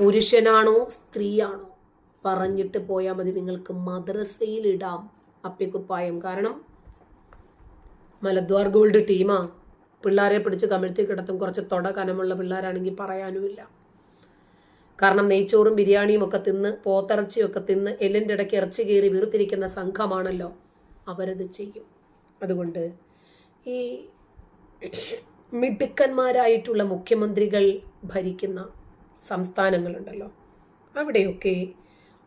പുരുഷനാണോ സ്ത്രീയാണോ? പറഞ്ഞിട്ട് പോയാൽ മതി. നിങ്ങൾക്ക് മദ്രസയിൽ ഇടാം അപ്പിക്കുപ്പായം കാരണം മലദ്വാർ ഗോൾഡ് ടീമാ. പിള്ളേരെ പിടിച്ച് കമിഴ്ത്തി കിടത്തും. കുറച്ച് തൊട കനമുള്ള പിള്ളേരാണെങ്കിൽ പറയാനുമില്ല. കാരണം നെയ്ച്ചോറും ബിരിയാണിയും ഒക്കെ തിന്ന് പോത്തിറച്ചിയൊക്കെ തിന്ന് എല്ലിന്റെ ഇടയ്ക്ക് ഇറച്ചി കയറി വീർത്തിരിക്കുന്ന സംഘമാണല്ലോ അവരത് ചെയ്യും. അതുകൊണ്ട് ഈ മിടുക്കന്മാരായിട്ടുള്ള മുഖ്യമന്ത്രികൾ ഭരിക്കുന്ന സംസ്ഥാനങ്ങളുണ്ടല്ലോ. അവിടെയൊക്കെ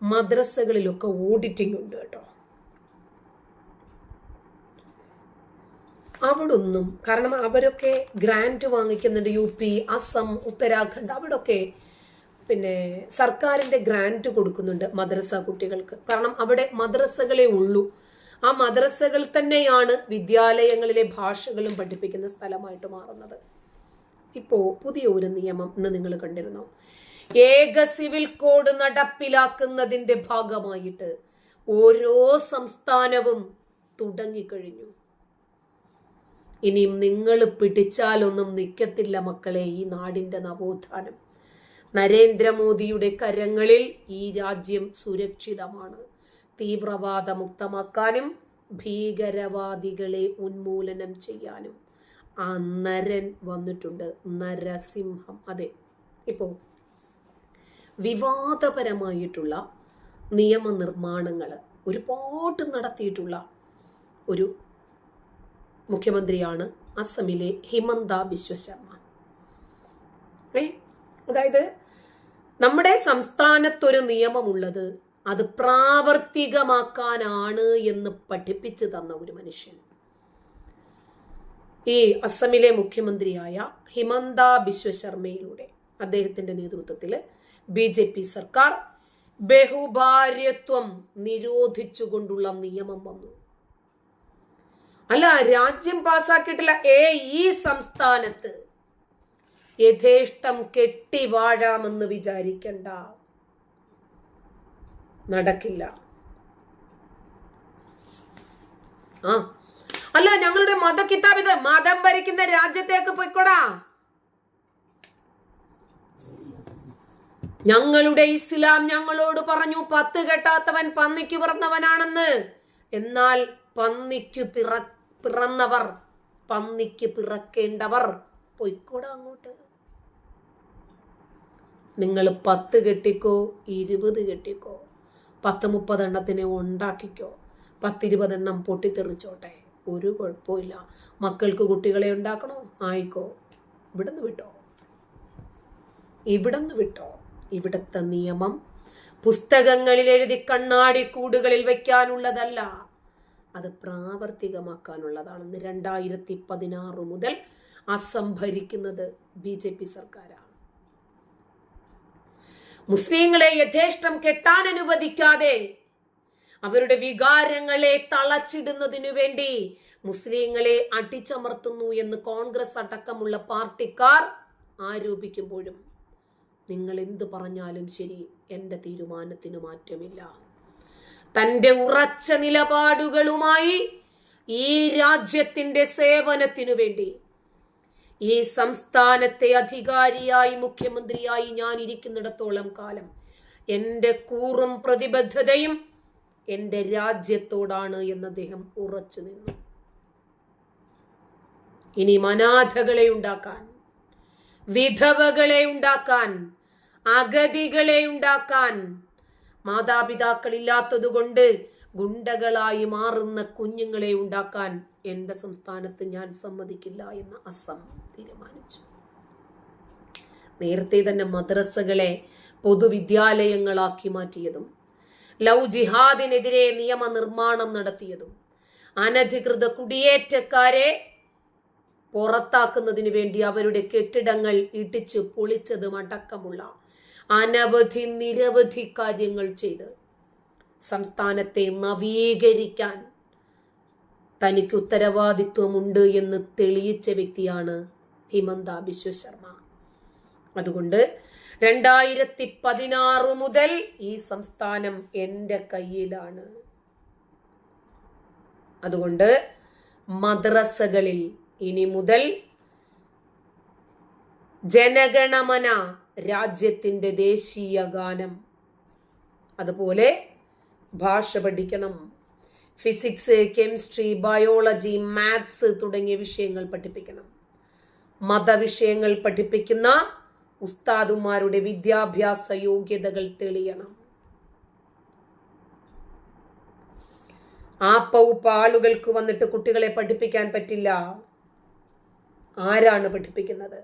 മദ്രസകളിലൊക്കെ ഓഡിറ്റിംഗ് ഉണ്ട് കേട്ടോ. അവിടൊന്നും കാരണം അവരൊക്കെ ഗ്രാന്റ് വാങ്ങിക്കുന്നുണ്ട് യു പി അസം ഉത്തരാഖണ്ഡ് അവിടൊക്കെ പിന്നെ സർക്കാരിന്റെ ഗ്രാന്റ് കൊടുക്കുന്നുണ്ട് മദ്രസ കുട്ടികൾക്ക്. കാരണം അവിടെ മദ്രസകളെ ഉള്ളൂ. ആ മദ്രസകൾ തന്നെയാണ് വിദ്യാലയങ്ങളിലെ ഭാഷകളും പഠിപ്പിക്കുന്ന സ്ഥലമായിട്ട് മാറുന്നത്. ഇപ്പോ പുതിയ ഒരു നിയമം ഇന്ന് നിങ്ങൾ കണ്ടിരുന്നു? ഏക സിവിൽ കോഡ് നടപ്പിലാക്കുന്നതിന്റെ ഭാഗമായിട്ട് ഓരോ സംസ്ഥാനവും തുടങ്ങിക്കഴിഞ്ഞു. ഇനിയും നിങ്ങൾ പിടിച്ചാലൊന്നും നിൽക്കത്തില്ല മക്കളെ ഈ നാടിന്റെ നവോത്ഥാനം. നരേന്ദ്രമോദിയുടെ കരങ്ങളിൽ ഈ രാജ്യം സുരക്ഷിതമാണ്. തീവ്രവാദ മുക്തമാക്കാനും ഭീകരവാദികളെ ഉന്മൂലനം ചെയ്യാനും ആ നരൻ വന്നിട്ടുണ്ട്. നരസിംഹം. അതെ. ഇപ്പോ വിവാദപരമായിട്ടുള്ള നിയമനിർമ്മാണങ്ങൾ ഒരുപാട് നടത്തിയിട്ടുള്ള ഒരു മുഖ്യമന്ത്രിയാണ് അസമിലെ ഹിമന്ത ബിശ്വ ശർമ്മ. ഏ? അതായത് നമ്മുടെ സംസ്ഥാനത്തൊരു നിയമമുള്ളത് അത് പ്രാവർത്തികമാക്കാനാണ് എന്ന് പഠിപ്പിച്ചു തന്ന ഒരു മനുഷ്യൻ. ഈ അസമിലെ മുഖ്യമന്ത്രിയായ ഹിമന്ത ബിശ്വ ശർമ്മയിലൂടെ അദ്ദേഹത്തിന്റെ നേതൃത്വത്തിൽ ബി ജെ പി സർക്കാർ ബഹുഭാര്യത്വം നിരോധിച്ചുകൊണ്ടുള്ള നിയമം വന്നു. അല്ല രാജ്യം പാസാക്കിയിട്ടില്ല. ഏ ഈ സംസ്ഥാനത്ത് യഥേഷ്ടം കെട്ടി വാഴാമെന്ന് വിചാരിക്കണ്ട. നടക്കില്ല. ആ അല്ല ഞങ്ങളുടെ മത കിതാബിത് മതം ഭരിക്കുന്ന രാജ്യത്തേക്ക് പോയിക്കോടാ. ഞങ്ങളുടെ ഇസ്ലാം ഞങ്ങളോട് പറഞ്ഞു പത്ത് കെട്ടാത്തവൻ പന്നിക്ക് പിറന്നവനാണെന്ന്. എന്നാൽ പന്നിക്ക് പിറ പിറന്നവർ പന്നിക്ക് പിറക്കേണ്ടവർ പൊയ്ക്കൂടാ അങ്ങോട്ട്. നിങ്ങൾ പത്ത് കെട്ടിക്കോ ഇരുപത് കെട്ടിക്കോ പത്ത് മുപ്പതെണ്ണത്തിനെ ഉണ്ടാക്കിക്കോ പത്തിരുപതെണ്ണം പൊട്ടിത്തെറിച്ചോട്ടെ. ഒരു കുഴപ്പമില്ല മക്കൾക്ക് കുട്ടികളെ ഉണ്ടാക്കണോ? ആയിക്കോ. ഇവിടുന്ന് വിട്ടോ. ഇവിടുന്ന് വിട്ടോ. ഇവിടുത്തെ നിയമം പുസ്തകങ്ങളിൽ എഴുതി കണ്ണാടി കൂടുകളിൽ വയ്ക്കാനുള്ളതല്ല അത് പ്രാവർത്തികമാക്കാനുള്ളതാണെന്ന് രണ്ടായിരത്തി പതിനാറ് മുതൽ അസംഭരിക്കുന്നത് ബി ജെ പി സർക്കാരാണ്. മുസ്ലിങ്ങളെ യഥേഷ്ടം കെട്ടാൻ അനുവദിക്കാതെ അവരുടെ വികാരങ്ങളെ തളച്ചിടുന്നതിനു വേണ്ടി മുസ്ലിങ്ങളെ അടിച്ചമർത്തുന്നു എന്ന് കോൺഗ്രസ് അടക്കമുള്ള പാർട്ടിക്കാർ ആരോപിക്കുമ്പോഴും നിങ്ങൾ എന്തു പറഞ്ഞാലും ശരി എന്റെ തീരുമാനത്തിന് മാറ്റമില്ല. തന്റെ ഉറച്ച നിലപാടുകളുമായി ഈ രാജ്യത്തിന്റെ സേവനത്തിനു വേണ്ടി ഈ സംസ്ഥാനത്തെ അധികാരിയായി മുഖ്യമന്ത്രിയായി ഞാൻ ഇരിക്കുന്നിടത്തോളം കാലം എന്റെ കൂറും പ്രതിബദ്ധതയും എന്റെ രാജ്യത്തോടാണ് എന്ന് അദ്ദേഹം ഉറച്ചു നിന്നു. ഇനി അനാഥകളെ ഉണ്ടാക്കാൻ വിധവകളെ ഉണ്ടാക്കാൻ അഗതികളെ ഉണ്ടാക്കാൻ മാതാപിതാക്കളില്ലാത്തതുകൊണ്ട് ഗുണ്ടകളായി മാറുന്ന കുഞ്ഞുങ്ങളെ ഉണ്ടാക്കാൻ എന്റെ സംസ്ഥാനത്ത് ഞാൻ സമ്മതിക്കില്ല എന്ന് അസം തീരുമാനിച്ചു. നേരത്തെ തന്നെ മദ്രസകളെ പൊതുവിദ്യാലയങ്ങളാക്കി മാറ്റിയതും ലവ് ജിഹാദിനെതിരെ നിയമനിർമ്മാണം നടത്തിയതും അനധികൃത കുടിയേറ്റക്കാരെ പുറത്താക്കുന്നതിന് വേണ്ടി അവരുടെ കെട്ടിടങ്ങൾ ഇടിച്ച് പൊളിച്ചതും അടക്കമുള്ള അനവധി നിരവധി കാര്യങ്ങൾ ചെയ്ത് സംസ്ഥാനത്തെ നവീകരിക്കാൻ തനിക്ക് ഉത്തരവാദിത്വമുണ്ട് എന്ന് തെളിയിച്ച വ്യക്തിയാണ് ഹിമന്ത ബിശ്വ ശർമ്മ. അതുകൊണ്ട് രണ്ടായിരത്തി പതിനാറ് മുതൽ ഈ സംസ്ഥാനം എന്റെ കയ്യിലാണ്. അതുകൊണ്ട് മദ്രസകളിൽ ഇനി മുതൽ ജനഗണമന രാജ്യത്തിന്റെ ദേശീയ ഗാനം. അതുപോലെ ഭാഷ പഠിക്കണം. ഫിസിക്സ് കെമിസ്ട്രി ബയോളജി മാത്സ് തുടങ്ങിയ വിഷയങ്ങൾ പഠിപ്പിക്കണം. മതവിഷയങ്ങൾ പഠിപ്പിക്കുന്ന ഉസ്താദുമാരുടെ വിദ്യാഭ്യാസ യോഗ്യതകൾ തെളിയണം. ആ പൗപ്പ ആളുകൾക്ക് വന്നിട്ട് കുട്ടികളെ പഠിപ്പിക്കാൻ പറ്റില്ല. ആരാണ് പഠിപ്പിക്കുന്നത്?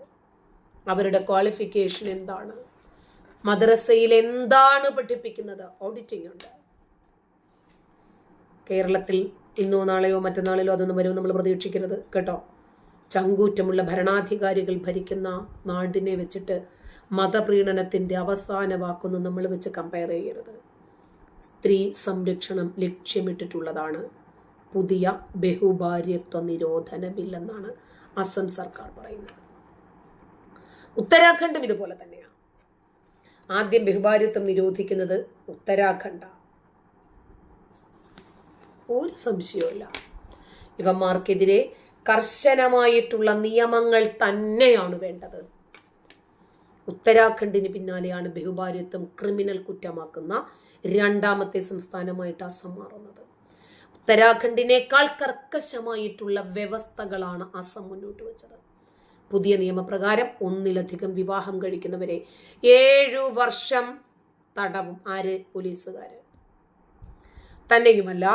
അവരുടെ ക്വാളിഫിക്കേഷൻ എന്താണ്? മദ്രസയിൽ എന്താണ് പഠിപ്പിക്കുന്നത്? ഓഡിറ്റിംഗ് ഉണ്ട്. കേരളത്തിൽ ഇന്നോ നാളെയോ മറ്റന്നാളിലോ അതൊന്നും വരുമെന്ന് നമ്മൾ പ്രതീക്ഷിക്കരുത്. കേട്ടോ? ചങ്കൂറ്റമുള്ള ഭരണാധികാരികൾ ഭരിക്കുന്ന നാടിനെ വെച്ചിട്ട് മതപ്രീണനത്തിന്റെ അവസാന വാക്കൊന്നും നമ്മൾ വെച്ച് കമ്പയർ ചെയ്യരുത്. സ്ത്രീ സംരക്ഷണം ലക്ഷ്യമിട്ടിട്ടുള്ളതാണ്. പുതിയ ബഹുഭാര്യത്വ നിരോധന ബില്ലെന്നാണ് അസം സർക്കാർ പറയുന്നത്. ഉത്തരാഖണ്ഡും ഇതുപോലെ തന്നെയാണ് ആദ്യം ബഹുഭാര്യത്വം നിരോധിക്കുന്നത് ഉത്തരാഖണ്ഡ. ഒരു സംശയവുമില്ല. ഇവന്മാർക്കെതിരെ കർശനമായിട്ടുള്ള നിയമങ്ങൾ തന്നെയാണ് വേണ്ടത്. ഉത്തരാഖണ്ഡിന് പിന്നാലെയാണ് ബഹുഭാര്യത്വം ക്രിമിനൽ കുറ്റമാക്കുന്ന രണ്ടാമത്തെ സംസ്ഥാനമായിട്ട് അസം മാറുന്നത്. ഉത്തരാഖണ്ഡിനേക്കാൾ കർക്കശമായിട്ടുള്ള വ്യവസ്ഥകളാണ് അസം മുന്നോട്ട് വെച്ചത്. പുതിയ നിയമപ്രകാരം ഒന്നിലധികം വിവാഹം കഴിക്കുന്നവരെ ഏഴു വർഷം തടവും. ആര്? പോലീസുകാര്. തന്നെയുമല്ല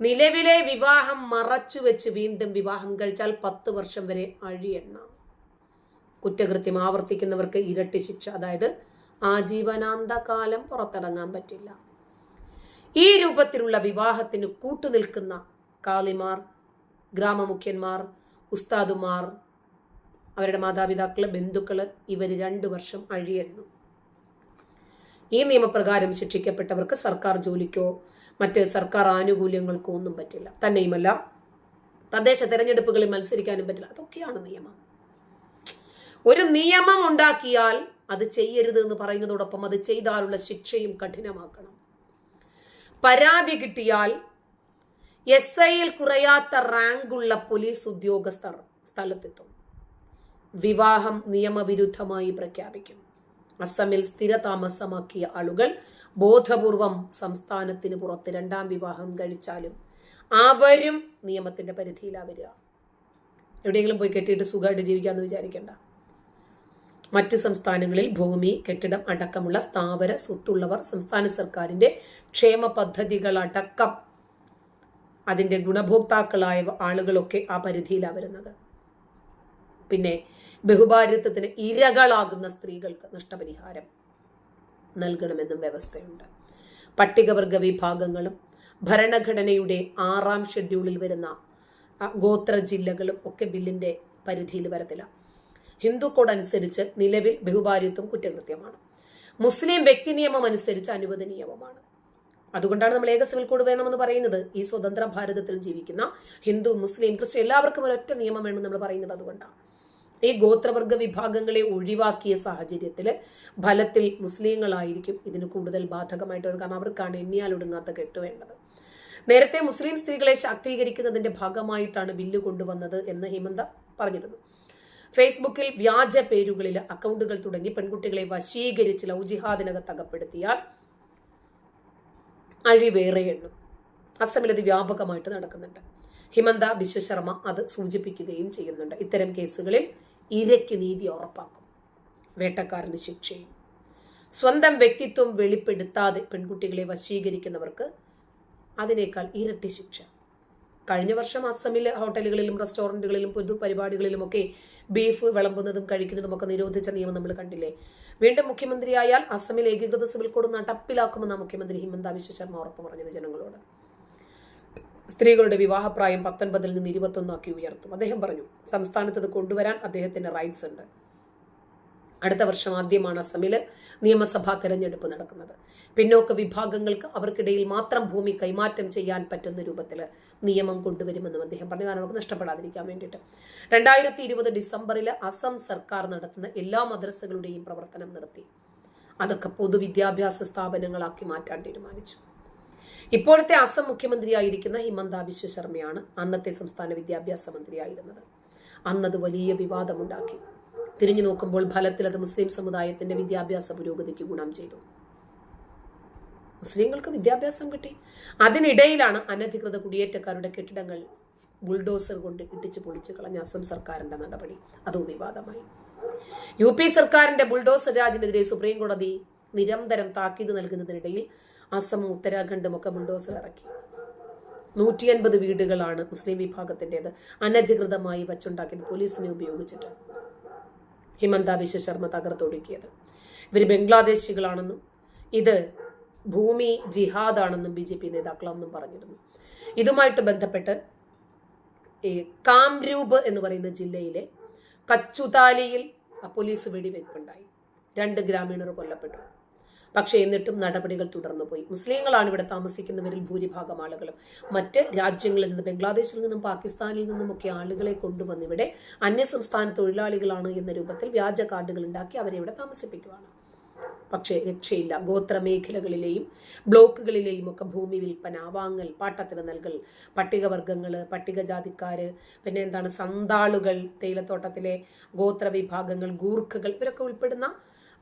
നിലവിലെ വിവാഹം മറച്ചു വെച്ച് വീണ്ടും വിവാഹം കഴിച്ചാൽ പത്ത് വർഷം വരെ അഴിയെണ്ണാം. കുറ്റകൃത്യം ആവർത്തിക്കുന്നവർക്ക് ഇരട്ടി ശിക്ഷ. അതായത് ആജീവനാന്ത കാലം പുറത്തിറങ്ങാൻ പറ്റില്ല. ഈ രൂപത്തിലുള്ള വിവാഹത്തിന് കൂട്ടുനിൽക്കുന്ന കാളിമാർ ഗ്രാമമുഖ്യന്മാർ ഉസ്താദുമാർ അവരുടെ മാതാപിതാക്കൾ ബന്ധുക്കൾ ഇവർ രണ്ടു വർഷം അഴിയെണ്ണും. ഈ നിയമപ്രകാരം ശിക്ഷിക്കപ്പെട്ടവർക്ക് സർക്കാർ ജോലിക്കോ മറ്റ് സർക്കാർ ആനുകൂല്യങ്ങൾക്കോ ഒന്നും പറ്റില്ല. തന്നെയുമല്ല തദ്ദേശ തെരഞ്ഞെടുപ്പുകളിൽ മത്സരിക്കാനും പറ്റില്ല. അതൊക്കെയാണ് നിയമം. ഒരു നിയമം ഉണ്ടാക്കിയാൽ അത് ചെയ്യരുത് എന്ന് പറയുന്നതോടൊപ്പം അത് ചെയ്താലുള്ള ശിക്ഷയും കഠിനമാക്കണം. പരാതി കിട്ടിയാൽ എസ് ഐയിൽ കുറയാത്ത റാങ്കുള്ള പോലീസ് ഉദ്യോഗസ്ഥർ സ്ഥലത്തെത്തും. വിവാഹം നിയമവിരുദ്ധമായി പ്രഖ്യാപിക്കും. അസമിൽ സ്ഥിരതാമസമാക്കിയ ആളുകൾ ബോധപൂർവം സംസ്ഥാനത്തിന് പുറത്ത് രണ്ടാം വിവാഹം കഴിച്ചാലും അവരും നിയമത്തിന്റെ പരിധിയിലാണ് വരിക എവിടെയെങ്കിലും പോയി കെട്ടിയിട്ട് സുഖമായിട്ട് ജീവിക്കാമെന്ന് വിചാരിക്കേണ്ട. മറ്റ് സംസ്ഥാനങ്ങളിൽ ഭൂമി കെട്ടിടം അടക്കമുള്ള സ്ഥാവര സ്വത്തുള്ളവർ സംസ്ഥാന സർക്കാരിന്റെ ക്ഷേമ പദ്ധതികളടക്കം അതിന്റെ ഗുണഭോക്താക്കളായ ആളുകളൊക്കെ ആ പരിധിയിലാണ് വരുന്നത്. പിന്നെ ബഹുഭാര്യത്വത്തിന് ഇരകളാകുന്ന സ്ത്രീകൾക്ക് നഷ്ടപരിഹാരം നൽകണമെന്നും വ്യവസ്ഥയുണ്ട്. പട്ടികവർഗ വിഭാഗങ്ങളും ഭരണഘടനയുടെ ആറാം ഷെഡ്യൂളിൽ വരുന്ന ഗോത്ര ജില്ലകളും ഒക്കെ ബില്ലിന്റെ പരിധിയിൽ വരത്തില്ല. ഹിന്ദു കോഡ് അനുസരിച്ച് നിലവിൽ ബഹുഭാര്യത്വം കുറ്റകൃത്യമാണ്. മുസ്ലിം വ്യക്തി നിയമം അനുസരിച്ച് അനുവദനീയവുമാണ് അതുകൊണ്ടാണ് നമ്മൾ ഏക സിവിൽ കോഡ് വേണമെന്ന് പറയുന്നത്. ഈ സ്വതന്ത്ര ഭാരതത്തിൽ ജീവിക്കുന്ന ഹിന്ദു മുസ്ലിം ക്രിസ്ത്യൻ എല്ലാവർക്കും ഒരൊറ്റ നിയമം വേണമെന്ന് നമ്മൾ പറയുന്നത് അതുകൊണ്ടാണ്. ഈ ഗോത്രവർഗ വിഭാഗങ്ങളെ ഒഴിവാക്കിയ സാഹചര്യത്തിൽ ഫലത്തിൽ മുസ്ലിങ്ങളായിരിക്കും ഇതിന് കൂടുതൽ ബാധകമായിട്ട് വരുന്നത് കാരണം അവർക്കാണ് എണ്ണിയാൽ ഒടുങ്ങാത്ത കെട്ട് വേണ്ടത്. നേരത്തെ മുസ്ലിം സ്ത്രീകളെ ശാക്തീകരിക്കുന്നതിന്റെ ഭാഗമായിട്ടാണ് ബില്ല് കൊണ്ടുവന്നത് എന്ന് ഹിമന്ത പറഞ്ഞിരുന്നു. ഫേസ്ബുക്കിൽ വ്യാജ പേരുകളിൽ അക്കൗണ്ടുകൾ തുടങ്ങി പെൺകുട്ടികളെ വശീകരിച്ച് ലവ് ജിഹാദിനകത്ത് അകപ്പെടുത്തിയാൽ അഴിവേറെ എണ്ണും. അസമിൽ ഇത് വ്യാപകമായിട്ട് നടക്കുന്നുണ്ട്. ഹിമന്ത ബിശ്വശർമ്മ അത് സൂചിപ്പിക്കുകയും ചെയ്യുന്നുണ്ട്. ഇത്തരം കേസുകളിൽ ഇരയ്ക്ക് നീതി ഉറപ്പാക്കും. വേട്ടക്കാരന് ശിക്ഷയും. സ്വന്തം വ്യക്തിത്വം വെളിപ്പെടുത്താതെ പെൺകുട്ടികളെ വശീകരിക്കുന്നവർക്ക് അതിനേക്കാൾ ഇരട്ടി ശിക്ഷ. കഴിഞ്ഞ വർഷം അസമിലെ ഹോട്ടലുകളിലും റെസ്റ്റോറന്റുകളിലും പൊതു പരിപാടികളിലുമൊക്കെ ബീഫ് വിളമ്പുന്നതും കഴിക്കുന്നതും ഒക്കെ നിരോധിച്ച നിയമം നമ്മൾ കണ്ടില്ലേ? വീണ്ടും മുഖ്യമന്ത്രിയായാൽ അസമിൽ ഏകീകൃത സിവിൽ കോഡ് നടപ്പിലാക്കുമെന്ന മുഖ്യമന്ത്രി ഹിമന്ത ബിശ്വ ശർമ്മ ഉറപ്പ് പറഞ്ഞത് ജനങ്ങളോട്. സ്ത്രീകളുടെ വിവാഹപ്രായം പത്തൊൻപതിൽ നിന്ന് ഇരുപത്തൊന്നാക്കി ഉയർത്തും. അദ്ദേഹം പറഞ്ഞു സംസ്ഥാനത്ത് ഇത് കൊണ്ടുവരാൻ അദ്ദേഹത്തിന് റൈറ്റ്സ് ഉണ്ട്. അടുത്ത വർഷം ആദ്യമാണ് അസമിൽ നിയമസഭാ തെരഞ്ഞെടുപ്പ് നടക്കുന്നത്. പിന്നോക്ക വിഭാഗങ്ങൾക്ക് അവർക്കിടയിൽ മാത്രം ഭൂമി കൈമാറ്റം ചെയ്യാൻ പറ്റുന്ന രൂപത്തിൽ നിയമം കൊണ്ടുവരുമെന്നും അദ്ദേഹം പറഞ്ഞു. കാരണം അവർക്ക് നഷ്ടപ്പെടാതിരിക്കാൻ വേണ്ടിയിട്ട്. രണ്ടായിരത്തി ഇരുപത് ഡിസംബറിൽ അസം സർക്കാർ നടത്തുന്ന എല്ലാ മദ്രസകളുടെയും പ്രവർത്തനം നിർത്തി. അതൊക്കെ പൊതുവിദ്യാഭ്യാസ സ്ഥാപനങ്ങളാക്കി മാറ്റാൻ തീരുമാനിച്ചു. ഇപ്പോഴത്തെ അസം മുഖ്യമന്ത്രിയായിരിക്കുന്ന ഹിമന്ത ബിശ്വ ശർമ്മയാണ് അന്നത്തെ സംസ്ഥാന വിദ്യാഭ്യാസ മന്ത്രിയായിരുന്നത്. അന്നത് വലിയ വിവാദമുണ്ടാക്കി. തിരിഞ്ഞു നോക്കുമ്പോൾ ഫലത്തിൽ അത് മുസ്ലിം സമുദായത്തിന്റെ വിദ്യാഭ്യാസ പുരോഗതിക്ക് ഗുണം ചെയ്തു. മുസ്ലിങ്ങൾക്ക് വിദ്യാഭ്യാസം കിട്ടി. അതിനിടയിലാണ് അനധികൃത കുടിയേറ്റക്കാരുടെ കെട്ടിടങ്ങൾ ബുൾഡോസർ കൊണ്ട് ഇടിച്ചു പൊളിച്ചു കളഞ്ഞ അസം സർക്കാരിന്റെ നടപടി. അതും വിവാദമായി. യു പി സർക്കാരിന്റെ ബുൾഡോസർ രാജിനെതിരെ സുപ്രീം കോടതി നിരന്തരം താക്കീത് നൽകുന്നതിനിടയിൽ അസമും ഉത്തരാഖണ്ഡും ഒക്കെ ബുൾഡോസർ ഇറക്കി നൂറ്റി അൻപത് വീടുകളാണ് മുസ്ലിം വിഭാഗത്തിന്റെത്. അനധികൃതമായി വച്ചുണ്ടാക്കിയത് പോലീസിനെ ഉപയോഗിച്ചിട്ട്. ഹിമന്ത ബിശ്വ ശർമ്മ തകർത്തൊടുക്കിയത്. ഇവർ ബംഗ്ലാദേശികളാണെന്നും ഇത് ഭൂമി ജിഹാദാണെന്നും ബി ജെ പി നേതാക്കളൊന്നും പറഞ്ഞിരുന്നു. ഇതുമായിട്ട് ബന്ധപ്പെട്ട് ഈ കാംരൂപ് എന്ന് പറയുന്ന ജില്ലയിലെ കച്ചുതാലിയിൽ പോലീസ് വെടിവെപ്പുണ്ടായി. രണ്ട് ഗ്രാമീണർ കൊല്ലപ്പെട്ടു. പക്ഷേ എന്നിട്ടും നടപടികൾ തുടർന്നു പോയി. മുസ്ലിങ്ങളാണ് ഇവിടെ താമസിക്കുന്നവരിൽ ഭൂരിഭാഗം ആളുകളും. മറ്റ് രാജ്യങ്ങളിൽ നിന്ന് ബംഗ്ലാദേശിൽ നിന്നും പാകിസ്ഥാനിൽ നിന്നുമൊക്കെ ആളുകളെ കൊണ്ടുവന്ന് ഇവിടെ അന്യസംസ്ഥാന തൊഴിലാളികളാണ് എന്ന രൂപത്തിൽ വ്യാജ കാർഡുകൾ ഉണ്ടാക്കി അവരെ ഇവിടെ താമസിപ്പിക്കുവാണ്. പക്ഷേ രക്ഷയില്ല. ഗോത്ര മേഖലകളിലെയും ബ്ലോക്കുകളിലെയും ഒക്കെ ഭൂമി വിൽപ്പന വാങ്ങൽ പാട്ടത്തിന് നൽകൽ പട്ടികവർഗങ്ങൾ പട്ടികജാതിക്കാര് പിന്നെ എന്താണ് സന്താളുകൾ തേയിലത്തോട്ടത്തിലെ ഗോത്ര വിഭാഗങ്ങൾ ഗൂർഖകൾ ഇവരൊക്കെ ഉൾപ്പെടുന്ന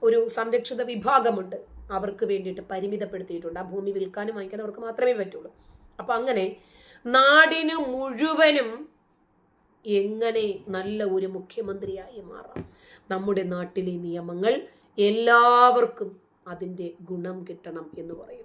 ഒരു സംരക്ഷിത വിഭാഗമുണ്ട്. അവർക്ക് വേണ്ടിയിട്ട് പരിമിതപ്പെടുത്തിയിട്ടുണ്ട്. ആ ഭൂമി വിൽക്കാനും വാങ്ങിക്കാനും അവർക്ക് മാത്രമേ പറ്റുള്ളൂ. അപ്പൊ അങ്ങനെ നാടിന് മുഴുവനും എങ്ങനെ നല്ല ഒരു മുഖ്യമന്ത്രിയായി മാറാം? നമ്മുടെ നാട്ടിലെ നിയമങ്ങൾ എല്ലാവർക്കും അതിന്റെ ഗുണം കിട്ടണം എന്ന് പറയുന്നു.